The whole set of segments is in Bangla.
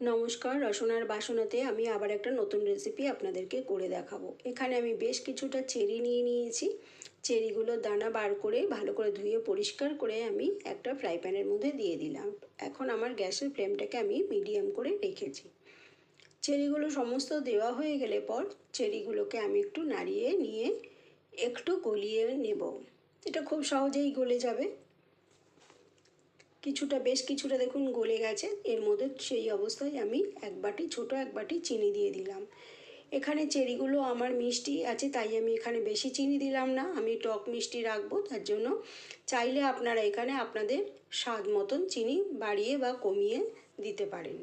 নমস্কার রসনার বাসনাতে আমি আবার একটা নতুন রেসিপি আপনাদেরকে করে দেখাবো। এখানে আমি বেশ কিছুটা চেরি নিয়ে নিয়েছি। চেরিগুলো দানা বার করে ভালো করে ধুয়ে পরিষ্কার করে আমি একটা ফ্রাই প্যানের মধ্যে দিয়ে দিলাম। এখন আমার গ্যাসের ফ্লেমটাকে আমি মিডিয়াম করে রেখেছি। চেরিগুলো সমস্ত দেওয়া হয়ে গেলে পর চেরিগুলোকে আমি একটু নাড়িয়ে নিয়ে একটু গলিয়ে নেব। এটা খুব সহজেই গলে যাবে। কিছুটা, বেশ কিছুটা দেখুন গলে গেছে। এর মধ্যে সেই অবস্থায় আমি এক বাটি, ছোটো এক বাটি চিনি দিয়ে দিলাম। এখানে চেরিগুলো আমার মিষ্টি আছে, তাই আমি এখানে বেশি চিনি দিলাম না। আমি টক মিষ্টি রাখব, তার জন্য চাইলে আপনারা এখানে আপনাদের স্বাদ মতন চিনি বাড়িয়ে বা কমিয়ে দিতে পারেন।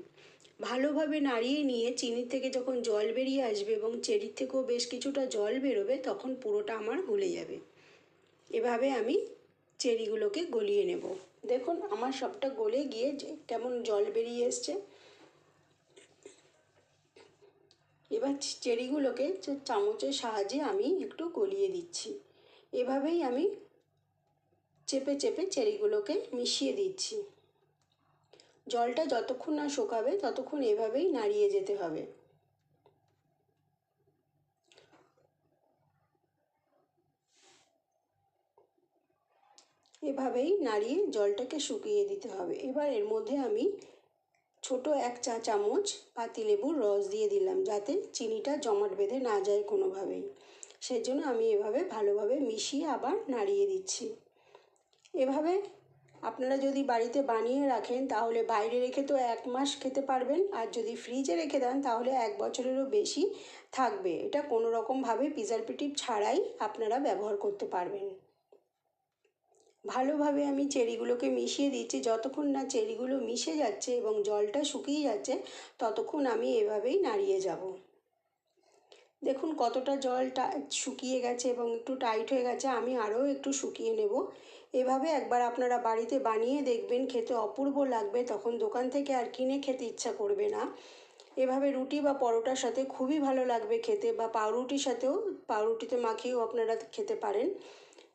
ভালোভাবে নাড়িয়ে নিয়ে চিনি থেকে যখন জল বেরিয়ে আসবে এবং চেরির থেকেও বেশ কিছুটা জল বেরোবে, তখন পুরোটা আমার গলে যাবে। এভাবে আমি চেরিগুলোকে গলিয়ে নেব। দেখুন, আমার সবটা গলে গিয়ে যে কেমন জল বেরিয়ে এসছে। এবার চেরিগুলোকে চামচের সাহায্যে আমি একটু গলিয়ে দিচ্ছি। এভাবেই আমি চেপে চেপে চেরিগুলোকে মিশিয়ে দিচ্ছি। জলটা যতক্ষণ না শোকাবে, ততক্ষণ এভাবেই নাড়িয়ে যেতে হবে। এভাবেই নাড়িয়ে জলটাকে শুকিয়ে দিতে হবে। এবার এর মধ্যে আমি ছোট এক চা চামচ পাতিলেবুর রস দিয়ে দিলাম যাতে চিনিটা জমাট বেঁধে না যায় কোনোভাবেই। সেই জন্য আমি এভাবে ভালোভাবে মিশিয়ে আবার নাড়িয়ে দিচ্ছি। এভাবে আপনারা যদি বাড়িতে বানিয়ে রাখেন তাহলে বাইরে রেখে তো এক মাস খেতে পারবেন, আর যদি ফ্রিজে রেখে দেন তাহলে এক বছরেরও বেশি থাকবে। এটা কোনো রকমভাবে প্রিজারভেটিভ ছাড়াই আপনারা ব্যবহার করতে পারবেন। ভালোভাবে আমি চেরিগুলোকে মিশিয়ে দিচ্ছি। যতক্ষণ না চেরিগুলো মিশে যাচ্ছে এবং জলটা শুকিয়ে যাচ্ছে, ততক্ষণ আমি এভাবেই নাড়িয়ে যাব। দেখুন কতটা জলটা শুকিয়ে গেছে এবং একটু টাইট হয়ে গেছে, আমি আরও একটু শুকিয়ে নেব। এভাবে একবার আপনারা বাড়িতে বানিয়ে দেখবেন, খেতে অপূর্ব লাগবে, তখন দোকান থেকে আর কিনে খেতে ইচ্ছা করবে না। এভাবে রুটি বা পরোটার সাথে খুবই ভালো লাগবে খেতে বা পাউরুটির সাথেও, পাউরুটিতে মাখিয়েও আপনারা খেতে পারেন।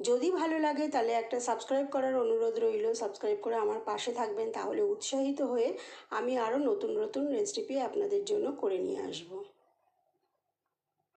যদি ভালো লাগে তাহলে একটা সাবস্ক্রাইব করার অনুরোধ রইল। সাবস্ক্রাইব করে আমার পাশে থাকবেন, তাহলে উৎসাহিত হয়ে আমি আরও নতুন নতুন রেসিপি আপনাদের জন্য করে নিয়ে আসব।